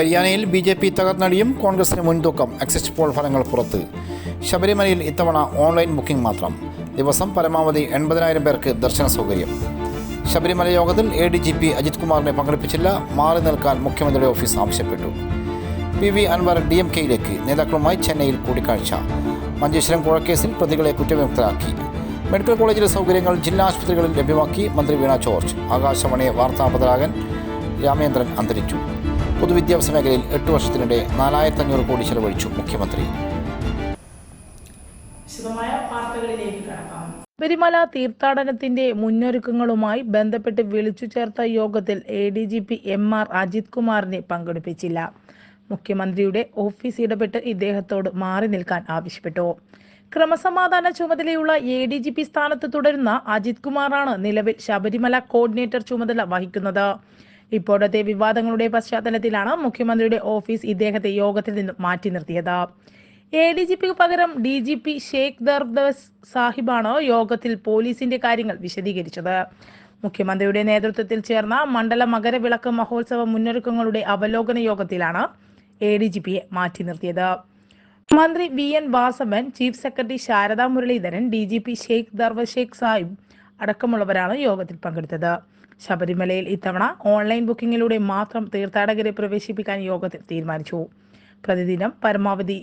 ഹരിയാനയിൽ B J P തകർന്നടിയും കോൺഗ്രസിന് മുൻതൂക്കം. എക്സിറ്റ് പോൾ ഫലങ്ങൾ പുറത്ത്. ശബരിമലയിൽ ഇത്തവണ ഓൺലൈൻ ബുക്കിംഗ് മാത്രം. ദിവസം പരമാവധി എൺപതിനായിരം പേർക്ക് ദർശന സൗകര്യം. ശബരിമല യോഗത്തിൽ A D G P Ajith കുമാറിനെ പങ്കെടുപ്പിച്ചില്ല. മാറി നിൽക്കാൻ മുഖ്യമന്ത്രിയുടെ ഓഫീസ് ആവശ്യപ്പെട്ടു. P V Anvar D M കെയിലേക്ക് നേതാക്കളുമായി ചെന്നൈയിൽ കൂടിക്കാഴ്ച. മഞ്ചേശ്വരം കുഴക്കേസിൽ പ്രതികളെ കുറ്റവിമുക്തരാക്കി. മെഡിക്കൽ കോളേജിലെ സൗകര്യങ്ങൾ ജില്ലാ ആശുപത്രികളിൽ ലഭ്യമാക്കി മന്ത്രി വീണ ജോർജ്. ആകാശവാണി വാർത്താപതരാകൻ രാമേന്ദ്രൻ അന്തരിച്ചു. പൊതുവിദ്യാഭ്യാസ മേഖലയിൽ എട്ട് വർഷത്തിനിടെ നാലായിരത്തി അഞ്ഞൂറ് കോടി ചെലവഴിച്ചു മുഖ്യമന്ത്രി. ശബരിമല തീർത്ഥാടനത്തിന്റെ മുന്നൊരുക്കങ്ങളുമായി ബന്ധപ്പെട്ട് വിളിച്ചു ചേർത്ത യോഗത്തിൽ A D G P M R Ajith കുമാറിനെ പങ്കെടുപ്പിച്ചില്ല. മുഖ്യമന്ത്രിയുടെ ഓഫീസ് ഇടപെട്ട് ഇദ്ദേഹത്തോട് മാറി നിൽക്കാൻ ആവശ്യപ്പെട്ടു. ക്രമസമാധാന ചുമതലയുള്ള എ ഡി ജി പി സ്ഥാനത്ത് തുടരുന്ന അജിത് കുമാറാണ് നിലവിൽ ശബരിമല കോർഡിനേറ്റർ ചുമതല വഹിക്കുന്നത്. ഇപ്പോഴത്തെ വിവാദങ്ങളുടെ പശ്ചാത്തലത്തിലാണ് മുഖ്യമന്ത്രിയുടെ ഓഫീസ് ഇദ്ദേഹത്തെ യോഗത്തിൽ നിന്നും മാറ്റി നിർത്തിയത്. എ ഡി ജി പിക്ക് പകരം ഡി ജി പി ഷേഖ് ദർദസ് സാഹിബാണ് യോഗത്തിൽ പോലീസിന്റെ കാര്യങ്ങൾ വിശദീകരിച്ചത്. മുഖ്യമന്ത്രിയുടെ നേതൃത്വത്തിൽ ചേർന്ന മണ്ഡല മകരവിളക്ക് മഹോത്സവ മുന്നൊരുക്കങ്ങളുടെ അവലോകന യോഗത്തിലാണ് എ ഡി ജി പിയെ മാറ്റി നിർത്തിയത്. മന്ത്രി V N Vasavan chief secretary Sharada Muraleedharan D G P Sheikh ദർവ Sheikh Sahib അടക്കമുള്ളവരാണ് യോഗത്തിൽ പങ്കെടുത്തത്. ശബരിമലയിൽ ഇത്തവണ ഓൺലൈൻ ബുക്കിംഗിലൂടെ മാത്രം തീർത്ഥാടകരെ പ്രവേശിപ്പിക്കാൻ യോഗത്തിൽ തീരുമാനിച്ചു. പ്രതിദിനം പരമാവധി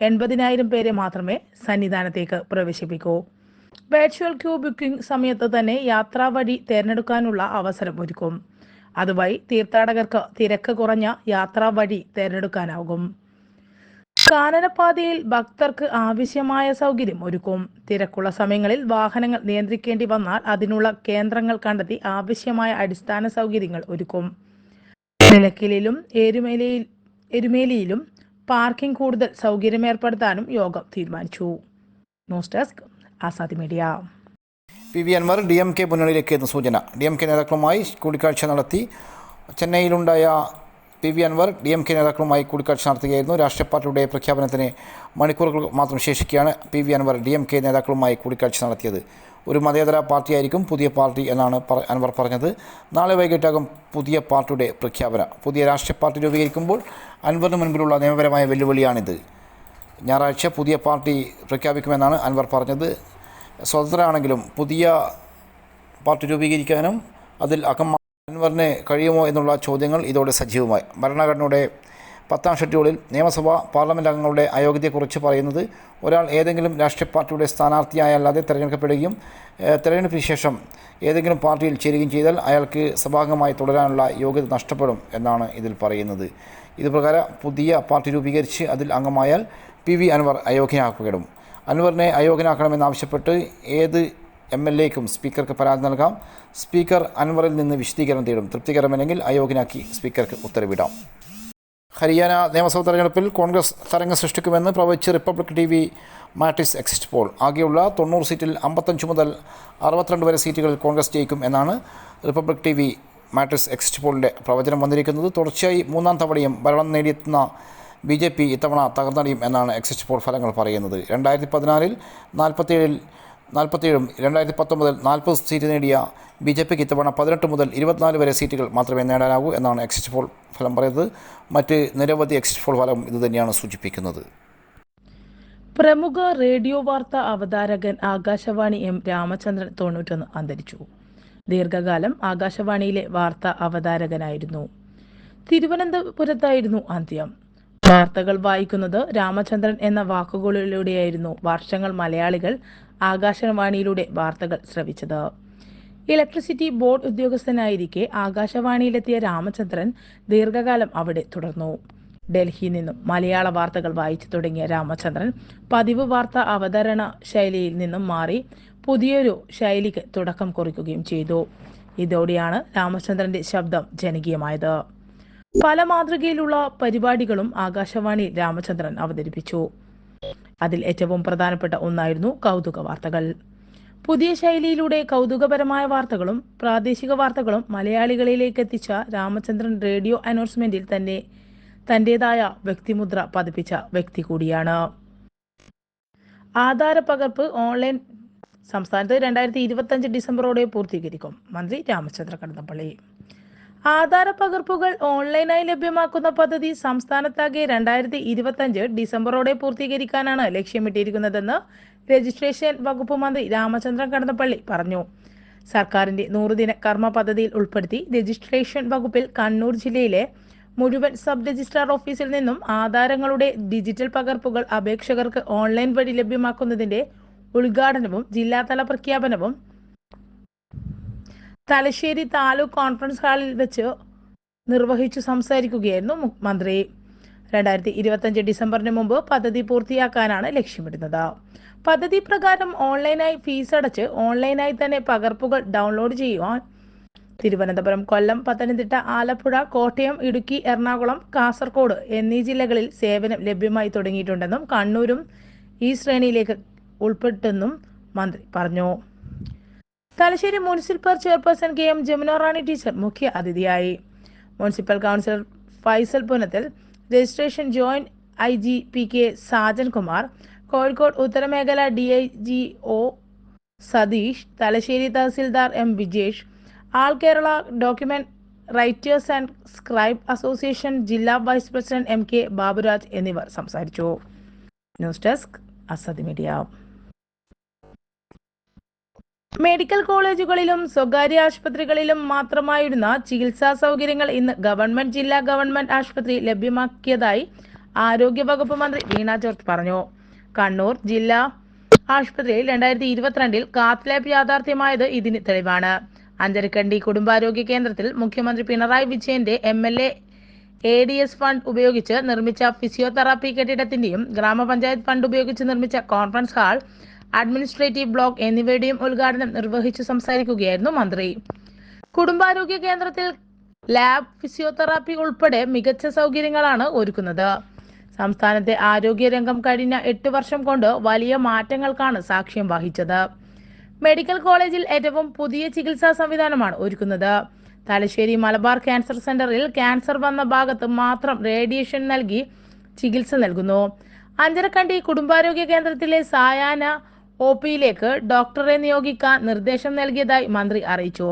എൺപതിനായിരം പേരെ മാത്രമേ സന്നിധാനത്തേക്ക് പ്രവേശിപ്പിക്കൂ. വെർച്വൽ ക്യൂ ബുക്കിംഗ് സമയത്ത് തന്നെ യാത്രാ വഴി തിരഞ്ഞെടുക്കാനുള്ള അവസരം ഒരുക്കും. അതുവഴി തീർത്ഥാടകർക്ക് തിരക്ക് കുറഞ്ഞ യാത്രാ വഴി തിരഞ്ഞെടുക്കാനാകും. കാനനപാതയിൽ ഭക്തർക്ക് ആവശ്യമായ സൗകര്യം ഒരുക്കും. തിരക്കുള്ള സമയങ്ങളിൽ വാഹനങ്ങൾ നിയന്ത്രിക്കേണ്ടി വന്നാൽ അതിനുള്ള കേന്ദ്രങ്ങൾ കണ്ടെത്തി ആവശ്യമായ അടിസ്ഥാന സൗകര്യങ്ങൾ ഒരുക്കും. നിലയ്ക്കലിലും എരുമേലിയിൽ എരുമേലിയിലും പാർക്കിംഗ് കൂടുതൽ സൗകര്യം ഏർപ്പെടുത്താനും യോഗം തീരുമാനിച്ചു. News desk Azadi media. P V Anvar D M K മുന്നണിയിലേക്ക് സൂചന. ഡി എം കെ നേതാക്കളുമായി കൂടിക്കാഴ്ച നടത്തി. ചെന്നൈയിലുണ്ടായ P V Anvar D M K നേതാക്കളുമായി കൂടിക്കാഴ്ച നടത്തുകയായിരുന്നു. രാഷ്ട്രീയ പാർട്ടിയുടെ പ്രഖ്യാപനത്തിന് മണിക്കൂറുകൾ മാത്രം ശേഷിക്കുകയാണ് P V Anvar D M K നേതാക്കളുമായി കൂടിക്കാഴ്ച നടത്തിയത്. ഒരു മതേതര പാർട്ടിയായിരിക്കും പുതിയ പാർട്ടി എന്നാണ് അൻവർ പറഞ്ഞത്. നാളെ വൈകിട്ടാകും പുതിയ പാർട്ടിയുടെ പ്രഖ്യാപനം. പുതിയ രാഷ്ട്രീയ പാർട്ടി രൂപീകരിക്കുമ്പോൾ അൻവറിന് മുൻപിലുള്ള നിയമപരമായ വെല്ലുവിളിയാണിത്. ഞായറാഴ്ച പുതിയ പാർട്ടി പ്രഖ്യാപിക്കുമെന്നാണ് അൻവർ പറഞ്ഞത്. സ്വതന്ത്രരാണെങ്കിലും പുതിയ പാർട്ടി രൂപീകരിക്കാനും അതിൽ അകം അൻവറിന് കഴിയുമോ എന്നുള്ള ചോദ്യങ്ങൾ ഇതോടെ സജീവമായി. ഭരണഘടനയുടെ പത്താം ഷെഡ്യൂളിൽ നിയമസഭ പാർലമെന്റ് അംഗങ്ങളുടെ അയോഗ്യതയെക്കുറിച്ച് പറയുന്നത് ഒരാൾ ഏതെങ്കിലും രാഷ്ട്രീയ പാർട്ടിയുടെ സ്ഥാനാർത്ഥിയായല്ലാതെ തിരഞ്ഞെടുക്കപ്പെടുകയും തിരഞ്ഞെടുപ്പിന് ശേഷം ഏതെങ്കിലും പാർട്ടിയിൽ ചേരുകയും ചെയ്താൽ അയാൾക്ക് സഭാംഗമായി തുടരാനുള്ള യോഗ്യത നഷ്ടപ്പെടും എന്നാണ് ഇതിൽ പറയുന്നത്. ഇതുപ്രകാരം പുതിയ പാർട്ടി രൂപീകരിച്ച് അതിൽ അംഗമായാൽ പി വി അൻവർ അയോഗ്യനാക്കപ്പെടും. അൻവറിനെ അയോഗ്യനാക്കണമെന്നാവശ്യപ്പെട്ട് ഏത് എം എൽ എക്കും സ്പീക്കർക്ക് പരാതി നൽകാം. സ്പീക്കർ അൻവറിൽ നിന്ന് വിശദീകരണം തേടും. തൃപ്തികരമല്ലെങ്കിൽ അയോഗ്യനാക്കി സ്പീക്കർക്ക് ഉത്തരവിടാം. ഹരിയാന നിയമസഭാ തെരഞ്ഞെടുപ്പിൽ കോൺഗ്രസ് തരംഗം സൃഷ്ടിക്കുമെന്ന് പ്രവചിച്ച് Republic T V Matrize exit poll. ആകെയുള്ള തൊണ്ണൂറ് സീറ്റിൽ അമ്പത്തഞ്ച് മുതൽ അറുപത്തിരണ്ട് വരെ സീറ്റുകളിൽ കോൺഗ്രസ് ജയിക്കും എന്നാണ് Republic T V Matrix exit പോളിന്റെ പ്രവചനം വന്നിരിക്കുന്നത്. തുടർച്ചയായി മൂന്നാം തവണയും ഭരണം നേടിയെത്തുന്ന ബി ജെ പി ഇത്തവണ തകർന്നടിയും എന്നാണ് എക്സിറ്റ് പോൾ ഫലങ്ങൾ പറയുന്നത്. രണ്ടായിരത്തി പതിനാലിൽ നാൽപ്പത്തിയേഴിൽ നാൽപ്പത്തിയേഴും രണ്ടായിരത്തി പത്തൊമ്പതിൽ നാൽപ്പത് സീറ്റ് നേടിയ ബി ജെ പിക്ക് ഇത്തവണ പതിനെട്ട് മുതൽ ഇരുപത്തിനാല് വരെ സീറ്റുകൾ മാത്രമേ നേടാനാവൂ എന്നാണ് എക്സിറ്റ് പോൾ ഫലം പറയുന്നത്. മറ്റ് നിരവധി എക്സിറ്റ് പോൾ ഫലം ഇതുതന്നെയാണ് സൂചിപ്പിക്കുന്നത്. പ്രമുഖ റേഡിയോ വാർത്ത അവതാരകൻ ആകാശവാണി എം രാമചന്ദ്രൻ തൊണ്ണൂറ്റൊന്ന് അന്തരിച്ചു. ദീർഘകാലം ആകാശവാണിയിലെ വാർത്ത അവതാരകനായിരുന്നു. തിരുവനന്തപുരത്തായിരുന്നു അന്ത്യം. വാർത്തകൾ വായിക്കുന്നത് രാമചന്ദ്രൻ എന്ന വാക്കുകളിലൂടെയായിരുന്നു. വർഷങ്ങൾ മലയാളികൾ ആകാശവാണിയിലൂടെ വാർത്തകൾ ശ്രവിച്ചത്. ഇലക്ട്രിസിറ്റി ബോർഡ് ഉദ്യോഗസ്ഥനായിരിക്കെ ആകാശവാണിയിലെത്തിയ രാമചന്ദ്രൻ ദീർഘകാലം അവിടെ തുടർന്നു. ഡൽഹിയിൽ നിന്നും മലയാള വാർത്തകൾ വായിച്ചു തുടങ്ങിയ രാമചന്ദ്രൻ പതിവ് വാർത്ത അവതരണ ശൈലിയിൽ നിന്നും മാറി പുതിയൊരു ശൈലിക്ക് തുടക്കം കുറിക്കുകയും ചെയ്തു. ഇതോടെയാണ് രാമചന്ദ്രന്റെ ശബ്ദം ജനകീയമായത്. പല മാതൃകയിലുള്ള പരിപാടികളും ആകാശവാണി രാമചന്ദ്രൻ അവതരിപ്പിച്ചു. അതിൽ ഏറ്റവും പ്രധാനപ്പെട്ട ഒന്നായിരുന്നു കൗതുക വാർത്തകൾ. പുതിയ ശൈലിയിലൂടെ കൗതുകപരമായ വാർത്തകളും പ്രാദേശിക വാർത്തകളും മലയാളികളിലേക്ക് എത്തിച്ച രാമചന്ദ്രൻ റേഡിയോ അനൗൺസ്മെന്റിൽ തന്നെ തന്റേതായ വ്യക്തിമുദ്ര പതിപ്പിച്ച വ്യക്തി കൂടിയാണ്. ആധാര പകർപ്പ് ഓൺലൈൻ സംസ്ഥാനത്ത് രണ്ടായിരത്തി ഇരുപത്തഞ്ച് ഡിസംബറോടെ പൂർത്തീകരിക്കും. മന്ത്രി രാമചന്ദ്ര കടന്നപ്പള്ളി. ആധാര പകർപ്പുകൾ ഓൺലൈനായി ലഭ്യമാക്കുന്ന പദ്ധതി സംസ്ഥാനത്താകെ രണ്ടായിരത്തി ഇരുപത്തഞ്ച് ഡിസംബറോടെ പൂർത്തീകരിക്കാനാണ് ലക്ഷ്യമിട്ടിരിക്കുന്നതെന്ന് രജിസ്ട്രേഷൻ വകുപ്പ് മന്ത്രി രാമചന്ദ്രൻ കടന്നപ്പള്ളി പറഞ്ഞു. സർക്കാരിന്റെ നൂറുദിന കർമ്മ പദ്ധതിയിൽ ഉൾപ്പെടുത്തി രജിസ്ട്രേഷൻ വകുപ്പിൽ കണ്ണൂർ ജില്ലയിലെ മുഴുവൻ സബ് രജിസ്ട്രാർ ഓഫീസിൽ നിന്നും ആധാരങ്ങളുടെ ഡിജിറ്റൽ പകർപ്പുകൾ അപേക്ഷകർക്ക് ഓൺലൈൻ വഴി ലഭ്യമാക്കുന്നതിന്റെ ഉദ്ഘാടനവും ജില്ലാതല പ്രഖ്യാപനവും തലശ്ശേരി താലൂക്ക് കോൺഫറൻസ് ഹാളിൽ വെച്ച് നിർവഹിച്ചു സംസാരിക്കുകയായിരുന്നു മന്ത്രി. രണ്ടായിരത്തി ഇരുപത്തഞ്ച് ഡിസംബറിന് മുമ്പ് പദ്ധതി പൂർത്തിയാക്കാനാണ് ലക്ഷ്യമിടുന്നത്. പദ്ധതി പ്രകാരം ഓൺലൈനായി ഫീസ് അടച്ച് ഓൺലൈനായി തന്നെ പകർപ്പുകൾ ഡൗൺലോഡ് ചെയ്യുവാൻ തിരുവനന്തപുരം കൊല്ലം പത്തനംതിട്ട ആലപ്പുഴ കോട്ടയം ഇടുക്കി എറണാകുളം കാസർഗോഡ് എന്നീ ജില്ലകളിൽ സേവനം ലഭ്യമായി തുടങ്ങിയിട്ടുണ്ടെന്നും കണ്ണൂരും ഈ ശ്രേണിയിലേക്ക് ഉൾപ്പെട്ടെന്നും മന്ത്രി പറഞ്ഞു. Thalassery municipal chairperson K M Jamunarani teacher മുഖ്യ അതിഥിയായി. Municipal councillor Faisal Punathil registration joint I G P K Sajan Kumar Kozhikode ഉത്തരമേഖല D I G O Satheesh Thalassery tahsildar M Vijesh all Kerala document writers and scribe association ജില്ലാ vice president M K Baburaj എന്നിവർ സംസാരിച്ചു. News desk Azad media. Medical കോളേജുകളിലും സ്വകാര്യ ആശുപത്രികളിലും മാത്രമായിരുന്ന ചികിത്സാ സൗകര്യങ്ങൾ ഇന്ന് government ജില്ലാ ഗവൺമെന്റ് ആശുപത്രി ലഭ്യമാക്കിയതായി ആരോഗ്യവകുപ്പ് മന്ത്രി വീണ ജോർജ് പറഞ്ഞു. കണ്ണൂർ ജില്ലാ ആശുപത്രിയിൽ രണ്ടായിരത്തി ഇരുപത്തിരണ്ടിൽ കാത്ത് ലാബ് യാഥാർത്ഥ്യമായത് ഇതിന് തെളിവാണ്. അഞ്ചരക്കണ്ടി കുടുംബാരോഗ്യ കേന്ദ്രത്തിൽ മുഖ്യമന്ത്രി പിണറായി വിജയന്റെ M L A A D S fund ഉപയോഗിച്ച് നിർമ്മിച്ച ഫിസിയോതെറാപ്പി കെട്ടിടത്തിന്റെയും ഗ്രാമപഞ്ചായത്ത് ഫണ്ട് ഉപയോഗിച്ച് നിർമ്മിച്ച കോൺഫറൻസ് ഹാൾ അഡ്മിനിസ്ട്രേറ്റീവ് ബ്ലോക്ക് എന്നിവയുടെയും ഉദ്ഘാടനം നിർവഹിച്ചു സംസാരിക്കുകയായിരുന്നു മന്ത്രി. കുടുംബാരോഗ്യ കേന്ദ്രത്തിൽ ലാബ് ഫിസിയോതെറാപ്പി ഉൾപ്പെടെ മികച്ച സൗകര്യങ്ങളാണ് ഒരുക്കുന്നത്. സംസ്ഥാനത്തെ ആരോഗ്യരംഗം കഴിഞ്ഞ എട്ട് വർഷം കൊണ്ട് വലിയ മാറ്റങ്ങൾക്കാണ് സാക്ഷ്യം വഹിച്ചത്. മെഡിക്കൽ കോളേജിൽ ഏറ്റവും പുതിയ ചികിത്സാ സംവിധാനമാണ് ഒരുക്കുന്നത്. തലശ്ശേരി മലബാർ ക്യാൻസർ സെന്ററിൽ ക്യാൻസർ വന്ന ഭാഗത്ത് മാത്രം റേഡിയേഷൻ നൽകി ചികിത്സ നൽകുന്നു. അഞ്ചരക്കണ്ടി കുടുംബാരോഗ്യ കേന്ദ്രത്തിലെ സായാഹ്ന ഒ പിയിലേക്ക് ഡോക്ടറെ നിയോഗിക്കാൻ നിർദ്ദേശം നൽകിയതായി മന്ത്രി അറിയിച്ചു.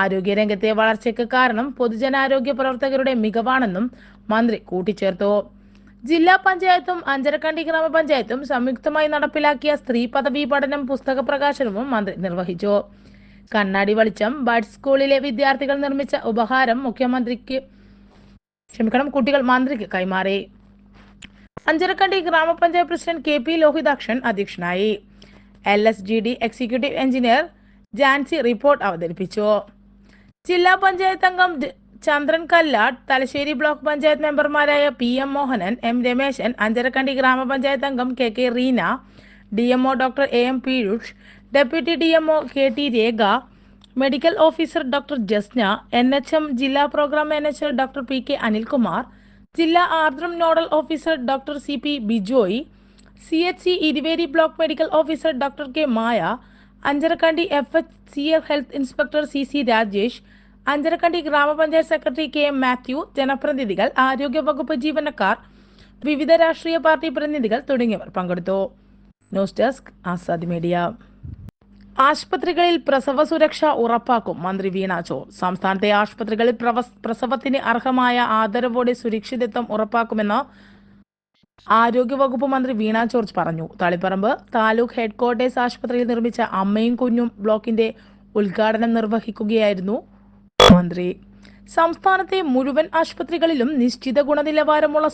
ആരോഗ്യരംഗത്തെ വളർച്ചയ്ക്ക് കാരണം പൊതുജനാരോഗ്യ പ്രവർത്തകരുടെ മികവാണെന്നും മന്ത്രി കൂട്ടിച്ചേർത്തു. ജില്ലാ പഞ്ചായത്തും അഞ്ചരക്കണ്ടി ഗ്രാമപഞ്ചായത്തും സംയുക്തമായി നടപ്പിലാക്കിയ സ്ത്രീ പദവി പഠനം പുസ്തക പ്രകാശനവും മന്ത്രി നിർവഹിച്ചു. കണ്ണാടി വെളിച്ചം ബഡ് സ്കൂളിലെ വിദ്യാർത്ഥികൾ നിർമ്മിച്ച ഉപഹാരം മുഖ്യമന്ത്രിക്ക് ക്ഷമിക്കണം കുട്ടികൾ മന്ത്രിക്ക് കൈമാറി. അഞ്ചരക്കണ്ടി ഗ്രാമപഞ്ചായത്ത് പ്രസിഡന്റ് കെ പി ലോഹിതാക്ഷൻ അധ്യക്ഷനായി. L S G D executive engineer Jancy report അവതരിപ്പിച്ചു. ജില്ലാ പഞ്ചായത്ത് അംഗം ചന്ദ്രൻ കല്ലാട് തലശ്ശേരി ബ്ലോക്ക് പഞ്ചായത്ത് മെമ്പർമാരായ P M Mohanan M Rameshan Anjarakandy ഗ്രാമപഞ്ചായത്ത് അംഗം K K Reena D M O doctor A M Piyush deputy D M O K T Rekha medical officer doctor Jasna N H M ജില്ലാ programme manager doctor P K Anilkumar ജില്ലാ Ardram nodal officer doctor C P Bijoy C H C Iruveri block medical officer doctor K Maya Anjarakandy F H C L health inspector C C Rajesh Anjarakandy ഗ്രാമപഞ്ചായത്ത് secretary K M Mathew ജനപ്രതിനിധികൾ ആരോഗ്യവകുപ്പ് ജീവനക്കാർ വിവിധ രാഷ്ട്രീയ party പ്രതിനിധികൾ തുടങ്ങിയവർ പങ്കെടുത്തു. News desk Azad media. ആശുപത്രികളിൽ പ്രസവ സുരക്ഷ ഉറപ്പാക്കും മന്ത്രി വീണ ചോർ. സംസ്ഥാനത്തെ ആശുപത്രികളിൽ പ്രസവത്തിന് അർഹമായ ആദരവോടെ സുരക്ഷിതത്വം ഉറപ്പാക്കുമെന്ന് ആരോഗ്യവകുപ്പ് മന്ത്രി വീണ ജോർജ് പറഞ്ഞു. തളിപ്പറമ്പ് താലൂക്ക് ഹെഡ്ക്വാർട്ടേഴ്സ് ആശുപത്രിയിൽ നിർമ്മിച്ച അമ്മയും കുഞ്ഞും ബ്ലോക്കിന്റെ ഉദ്ഘാടനം നിർവഹിക്കുകയായിരുന്നു മന്ത്രി. സംസ്ഥാനത്തെ മുഴുവൻ ആശുപത്രികളിലും നിശ്ചിത ഗുണനിലവാരമുള്ള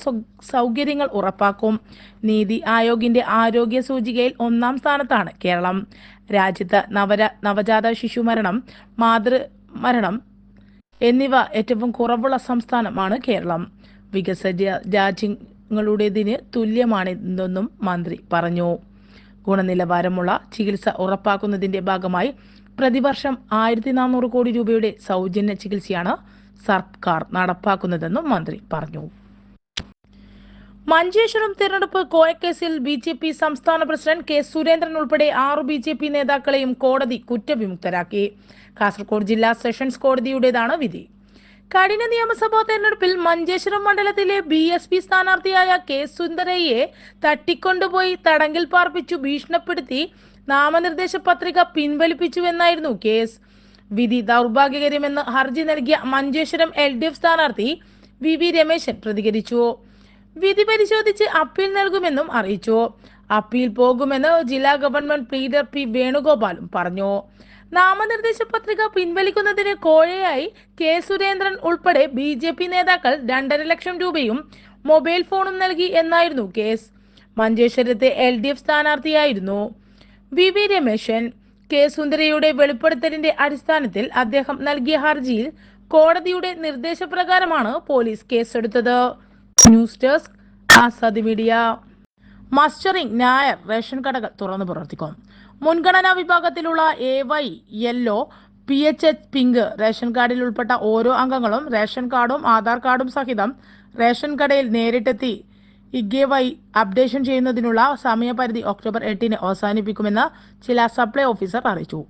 സൗകര്യങ്ങൾ ഉറപ്പാക്കും. നീതി ആയോഗിന്റെ ആരോഗ്യ സൂചികയിൽ ഒന്നാം സ്ഥാനത്താണ് കേരളം. രാജ്യത്ത് നവര നവജാത ശിശു മരണം മാതൃ മരണം എന്നിവ ഏറ്റവും കുറവുള്ള സംസ്ഥാനമാണ് കേരളം. വികസിത രാജ്യങ്ങളുടേതിന് തുല്യമാണിതെന്നും മന്ത്രി പറഞ്ഞു. ഗുണനിലവാരമുള്ള ചികിത്സ ഉറപ്പാക്കുന്നതിന്റെ ഭാഗമായി പ്രതിവർഷം ആയിരത്തി നാനൂറ് കോടി രൂപയുടെ സൗജന്യ ചികിത്സയാണ് സർക്കാർ നടപ്പാക്കുന്നതെന്നും മന്ത്രി പറഞ്ഞു. മഞ്ചേശ്വരം തിരഞ്ഞെടുപ്പ് കോഴക്കേസിൽ ബി ജെ പി സംസ്ഥാന പ്രസിഡന്റ് കെ സുരേന്ദ്രൻ ഉൾപ്പെടെ ആറ് ബി ജെ പി നേതാക്കളെയും കോടതി കുറ്റവിമുക്തരാക്കി. കാസർഗോഡ് ജില്ലാ സെഷൻസ് കോടതിയുടേതാണ് വിധി. കഴിഞ്ഞ നിയമസഭാ തെരഞ്ഞെടുപ്പിൽ മഞ്ചേശ്വരം മണ്ഡലത്തിലെ ബി എസ് പി സ്ഥാനാർത്ഥിയായ കെ സുന്ദരയെ തട്ടിക്കൊണ്ടുപോയി തടങ്കിൽ പാർപ്പിച്ചു ഭീഷണിപ്പെടുത്തി നാമനിർദ്ദേശ പത്രിക പിൻവലിപ്പിച്ചുവെന്നായിരുന്നു കേസ്. വിധി ദൗർഭാഗ്യകരമെന്ന് ഹർജി നൽകിയ മഞ്ചേശ്വരം എൽ ഡി എഫ് സ്ഥാനാർത്ഥി വി വി രമേശൻ പ്രതികരിച്ചു. വിധി പരിശോധിച്ച് അപ്പീൽ നൽകുമെന്നും അറിയിച്ചു. അപ്പീൽ പോകുമെന്ന് ജില്ലാ ഗവൺമെന്റ് പ്ലീഡർ പി വേണുഗോപാലും പറഞ്ഞു. നാമനിർദ്ദേശ പത്രിക പിൻവലിക്കുന്നതിന് കോഴയായി കെ സുരേന്ദ്രൻ ഉൾപ്പെടെ ബി ജെ പി നേതാക്കൾ രണ്ടര ലക്ഷം രൂപയും മൊബൈൽ ഫോണും നൽകി എന്നായിരുന്നു കേസ്. മഞ്ചേശ്വരത്തെ എൽ ഡി എഫ് സ്ഥാനാർത്ഥിയായിരുന്നു. വി വി രമേശൻ കെ സുന്ദരയുടെ വെളിപ്പെടുത്തലിന്റെ അടിസ്ഥാനത്തിൽ അദ്ദേഹം നൽകിയ ഹർജിയിൽ കോടതിയുടെ നിർദ്ദേശപ്രകാരമാണ് പോലീസ് കേസെടുത്തത്. News desk Azadi media. Mustering Nair ration കടകൾ തുറന്നു പ്രവർത്തിക്കും മുൻഗണനാ വിഭാഗത്തിലുള്ള A Y yellow P H H pink ration കാർഡിൽ ഉൾപ്പെട്ട ഓരോ അംഗങ്ങളും റേഷൻ കാർഡും ആധാർ കാർഡും സഹിതം റേഷൻ കടയിൽ നേരിട്ടെത്തി ഇഗ്ഗെ വൈ അപ്ഡേഷൻ ചെയ്യുന്നതിനുള്ള സമയപരിധി ഒക്ടോബർ എട്ടിന് അവസാനിപ്പിക്കുമെന്ന് ചില സപ്ലൈ ഓഫീസർ അറിയിച്ചു.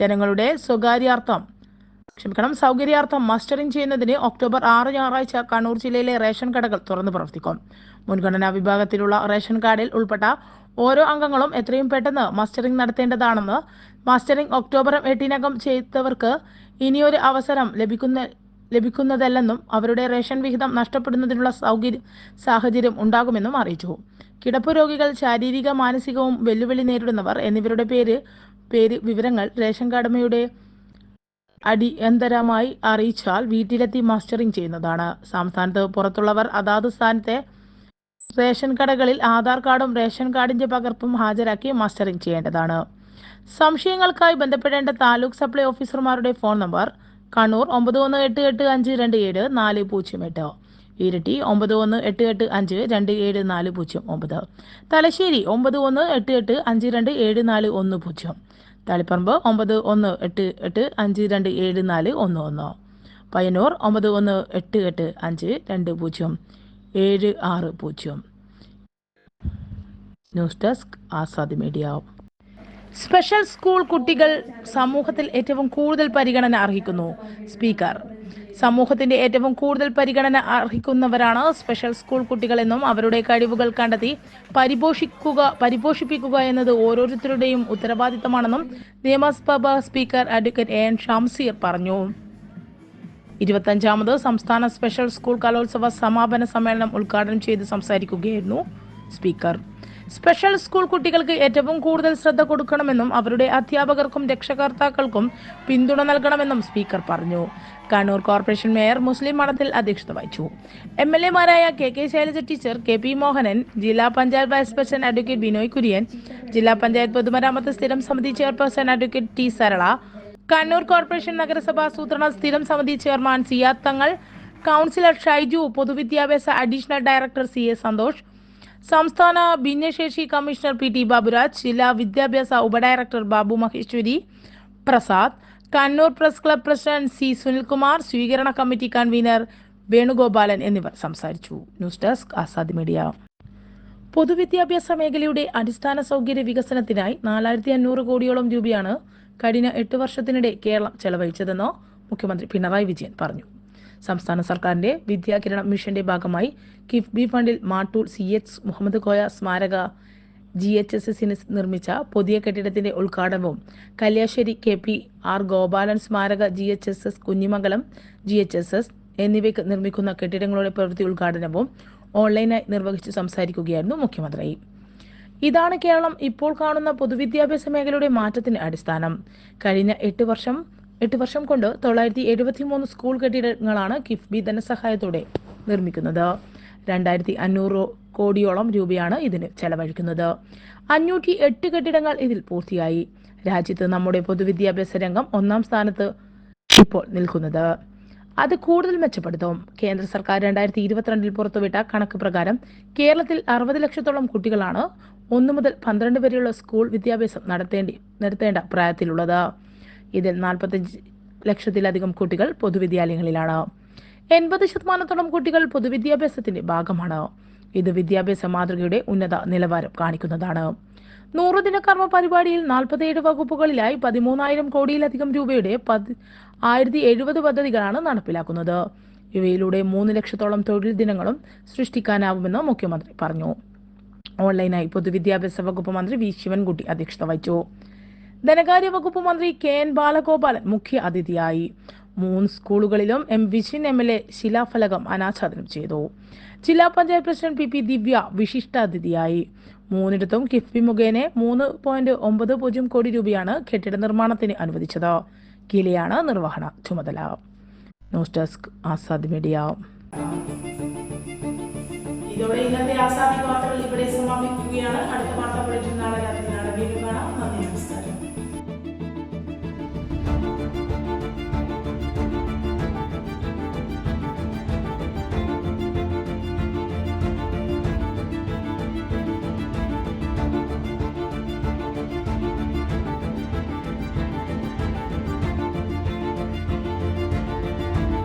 ജനങ്ങളുടെ സ്വകാര്യാർത്ഥം ക്ഷമിക്കണം സൗകര്യാർത്ഥം മസ്റ്ററിംഗ് ചെയ്യുന്നതിന് ഒക്ടോബർ ആറ് ഞായറാഴ്ച കണ്ണൂർ ജില്ലയിലെ റേഷൻ കടകൾ തുറന്നു പ്രവർത്തിക്കും. മുൻഗണനാ വിഭാഗത്തിലുള്ള റേഷൻ കാർഡിൽ ഉൾപ്പെട്ട ഓരോ അംഗങ്ങളും എത്രയും പെട്ടെന്ന് മസ്റ്ററിംഗ് നടത്തേണ്ടതാണെന്ന് മസ്റ്ററിംഗ് ഒക്ടോബർ എട്ടിനകം ചെയ്തവർക്ക് ഇനിയൊരു അവസരം ലഭിക്കുന്ന ലഭിക്കുന്നതല്ലെന്നും അവരുടെ റേഷൻ വിഹിതം നഷ്ടപ്പെടുന്നതിനുള്ള സൗകര്യ സാഹചര്യം ഉണ്ടാകുമെന്നും അറിയിച്ചു. കിടപ്പ് രോഗികൾ ശാരീരിക മാനസികവും വെല്ലുവിളി നേരിടുന്നവർ എന്നിവരുടെ പേര് പേര് വിവരങ്ങൾ റേഷൻ കടമയുടെ അടിയന്തരമായി അറിയിച്ചാൽ വീട്ടിലെത്തി മാസ്റ്ററിംഗ് ചെയ്യുന്നതാണ്. സംസ്ഥാനത്ത് പുറത്തുള്ളവർ അതാത് സ്ഥാനത്തെ റേഷൻ കടകളിൽ ആധാർ കാർഡും റേഷൻ കാർഡിന്റെ പകർപ്പും ഹാജരാക്കി മസ്റ്ററിംഗ് ചെയ്യേണ്ടതാണ്. സംശയങ്ങൾക്കായി ബന്ധപ്പെടേണ്ട താലൂക്ക് സപ്ലൈ ഓഫീസർമാരുടെ ഫോൺ നമ്പർ കണ്ണൂർ ഒമ്പത് ഒന്ന് എട്ട് എട്ട് അഞ്ച് രണ്ട് ഏഴ് നാല് പൂജ്യം എട്ട്. ഇരട്ടി ഒമ്പത് ഒന്ന് എട്ട് എട്ട് അഞ്ച് രണ്ട് ഏഴ് നാല് പൂജ്യം ഒമ്പത്. തലശ്ശേരി ഒമ്പത് ഒന്ന് എട്ട് എട്ട് അഞ്ച് രണ്ട് ഏഴ് നാല് ഒന്ന് പൂജ്യം. തളിപ്പറമ്പ് ഒമ്പത് ഒന്ന് എട്ട് എട്ട് അഞ്ച് രണ്ട് ഏഴ് നാല് ഒന്ന് ഒന്ന്. പയ്യന്നൂർ ഒമ്പത് ഒന്ന് എട്ട് എട്ട് അഞ്ച് രണ്ട് പൂജ്യം. ഏഴ് ആറ് പൂജ്യം. News desk Azad media. Special school കുട്ടികൾ സമൂഹത്തിൽ ഏറ്റവും കൂടുതൽ പരിഗണന അർഹിക്കുന്നു. സ്പീക്കർ സമൂഹത്തിന്റെ ഏറ്റവും കൂടുതൽ പരിഗണന അർഹിക്കുന്നവരാണ് സ്പെഷ്യൽ സ്കൂൾ കുട്ടികളെന്നും അവരുടെ കഴിവുകൾ കണ്ടെത്തി പരിപോഷിക്കുക പരിപോഷിപ്പിക്കുക എന്നത് ഓരോരുത്തരുടെയും ഉത്തരവാദിത്തമാണെന്നും നിയമസഭാ സ്പീക്കർ അഡ്വക്കേറ്റ് എൻ ഷംസീർ പറഞ്ഞു. ഇരുപത്തഞ്ചാമത് സംസ്ഥാന സ്പെഷ്യൽ സ്കൂൾ കലോത്സവ സമാപന സമ്മേളനം ഉദ്ഘാടനം ചെയ്ത് സംസാരിക്കുകയായിരുന്നു സ്പീക്കർ. സ്പെഷ്യൽ സ്കൂൾ കുട്ടികൾക്ക് ഏറ്റവും കൂടുതൽ ശ്രദ്ധ കൊടുക്കണമെന്നും അവരുടെ അധ്യാപകർക്കും രക്ഷകർത്താക്കൾക്കും പിന്തുണ നൽകണമെന്നും സ്പീക്കർ പറഞ്ഞു. കണ്ണൂർ കോർപ്പറേഷൻ മേയർ മുസ്ലിം മഠത്തിൽ അധ്യക്ഷത വഹിച്ചു. M L എമാരായ K K Shailaja teacher K P Mohanan ജില്ലാ panchayat vice president advocate Binoy Kurian ജില്ലാ പഞ്ചായത്ത് പൊതുമരാമത്ത് സ്ഥിരം സമിതി chairperson advocate T Sarala Kannur corporation നഗരസഭ ആസൂത്രണ സ്ഥിരം സമിതി ചെയർമാൻ സിയാദ് തങ്ങൾ കൗൺസിലർ ഷൈജു പൊതുവിദ്യാഭ്യാസ additional director C A Santhosh സംസ്ഥാന ഭിന്നശേഷി കമ്മീഷണർ പി ടി ബാബുരാജ് ജില്ലാ വിദ്യാഭ്യാസ ഉപഡയറക്ടർ Babu Maheshwari Prasad Kannur press club president C Sunilkumar സ്വീകരണ കമ്മിറ്റി കൺവീനർ വേണുഗോപാലൻ എന്നിവർ സംസാരിച്ചു. News desk Azad media. പൊതുവിദ്യാഭ്യാസ മേഖലയുടെ അടിസ്ഥാന സൗകര്യ വികസനത്തിനായി നാലായിരത്തി അഞ്ഞൂറ് കോടിയോളം രൂപയാണ് കഴിഞ്ഞ എട്ട് വർഷത്തിനിടെ കേരളം ചെലവഴിച്ചതെന്നോ മുഖ്യമന്ത്രി പിണറായി വിജയൻ പറഞ്ഞു. സംസ്ഥാന സർക്കാരിന്റെ വിദ്യാകിരണം മിഷന്റെ ഭാഗമായി കിഫ്ബി ഫണ്ടിൽ മാട്ടൂർ സി എച്ച് മുഹമ്മദ് കോയ സ്മാരക ജി എച്ച് എസ് എസിന് നിർമ്മിച്ച പുതിയ കെട്ടിടത്തിന്റെ ഉദ്ഘാടനവും Kalliasseri K P R Gopalan സ്മാരക G H S S Kunhimangalam G H S S എന്നിവയ്ക്ക് നിർമ്മിക്കുന്ന കെട്ടിടങ്ങളുടെ പ്രവൃത്തി ഉദ്ഘാടനവും ഓൺലൈനായി നിർവഹിച്ച് സംസാരിക്കുകയായിരുന്നു മുഖ്യമന്ത്രി. ഇതാണ് കേരളം ഇപ്പോൾ കാണുന്ന പൊതുവിദ്യാഭ്യാസ മേഖലയുടെ മാറ്റത്തിന് അടിസ്ഥാനം. കഴിഞ്ഞ എട്ട് വർഷം എട്ട് വർഷം കൊണ്ട് തൊള്ളായിരത്തി എഴുപത്തി മൂന്ന് സ്കൂൾ കെട്ടിടങ്ങളാണ് കിഫ്ബി ധനസഹായത്തോടെ നിർമ്മിക്കുന്നത്. രണ്ടായിരത്തി അഞ്ഞൂറ് കോടിയോളം രൂപയാണ് ഇതിന് ചെലവഴിക്കുന്നത്. അഞ്ഞൂറ്റി എട്ട് കെട്ടിടങ്ങൾ ഇതിൽ പൂർത്തിയായി. രാജ്യത്ത് നമ്മുടെ പൊതുവിദ്യാഭ്യാസ രംഗം ഒന്നാം സ്ഥാനത്ത് ഇപ്പോൾ നിൽക്കുന്നത്. അത് കൂടുതൽ മെച്ചപ്പെടുത്തും. കേന്ദ്ര സർക്കാർ രണ്ടായിരത്തി ഇരുപത്തിരണ്ടിൽ പുറത്തുവിട്ട കണക്ക് പ്രകാരം കേരളത്തിൽ അറുപത് ലക്ഷത്തോളം കുട്ടികളാണ് ഒന്നു മുതൽ പന്ത്രണ്ട് വരെയുള്ള സ്കൂൾ വിദ്യാഭ്യാസം നടത്തേണ്ടി നടത്തേണ്ട പ്രായത്തിലുള്ളത്. ഇതിൽ നാൽപ്പത്തഞ്ച് ലക്ഷത്തിലധികം കുട്ടികൾ പൊതുവിദ്യാലയങ്ങളിലാണ്. എൺപത് ശതമാനത്തോളം കുട്ടികൾ പൊതുവിദ്യാഭ്യാസത്തിന്റെ ഭാഗമാണ്. ഇത് വിദ്യാഭ്യാസ മാതൃകയുടെ ഉന്നത നിലവാരം കാണിക്കുന്നതാണ്. നൂറുദിന കർമ്മ പരിപാടിയിൽ നാൽപ്പത്തിയേഴ് വകുപ്പുകളിലായി പതിമൂന്നായിരം കോടിയിലധികം രൂപയുടെ പതി ആയിരത്തി എഴുപത് പദ്ധതികളാണ് നടപ്പിലാക്കുന്നത്. ഇവയിലൂടെ മൂന്ന് ലക്ഷത്തോളം തൊഴിൽ ദിനങ്ങളും സൃഷ്ടിക്കാനാവുമെന്ന് മുഖ്യമന്ത്രി പറഞ്ഞു. ഓൺലൈനായി പൊതുവിദ്യാഭ്യാസ വകുപ്പ് മന്ത്രി വി. ശിവൻകുട്ടി അധ്യക്ഷത വഹിച്ചു. ധനകാര്യ വകുപ്പ് മന്ത്രി കെ. എൻ. ബാലഗോപാലൻ മുഖ്യ അതിഥിയായി. മൂന്ന് സ്കൂളുകളിലും M. Vijin M. L. A ശിലാഫലകം അനാച്ഛാദനം ചെയ്തു. ജില്ലാ panchayat president P. P. Divya വിശിഷ്ടാതിഥിയായി. മൂന്നിടത്തും കിഫ്ബി മുഖേന മൂന്ന് പോയിന്റ് ഒമ്പത് പൂജ്യം കോടി രൂപയാണ് കെട്ടിട നിർമ്മാണത്തിന് അനുവദിച്ചത്. കിലിയാണ് നിർവഹണ ചുമതല. News desk Azad media. ഇതോടെ ഇന്നത്തെ ആസാദി വാർത്തകൾ ഇവിടെ സമാപിക്കുകയാണ്. അടുത്ത വാർത്താ ബുള്ളറ്റിൻ നാളെ രാത്രി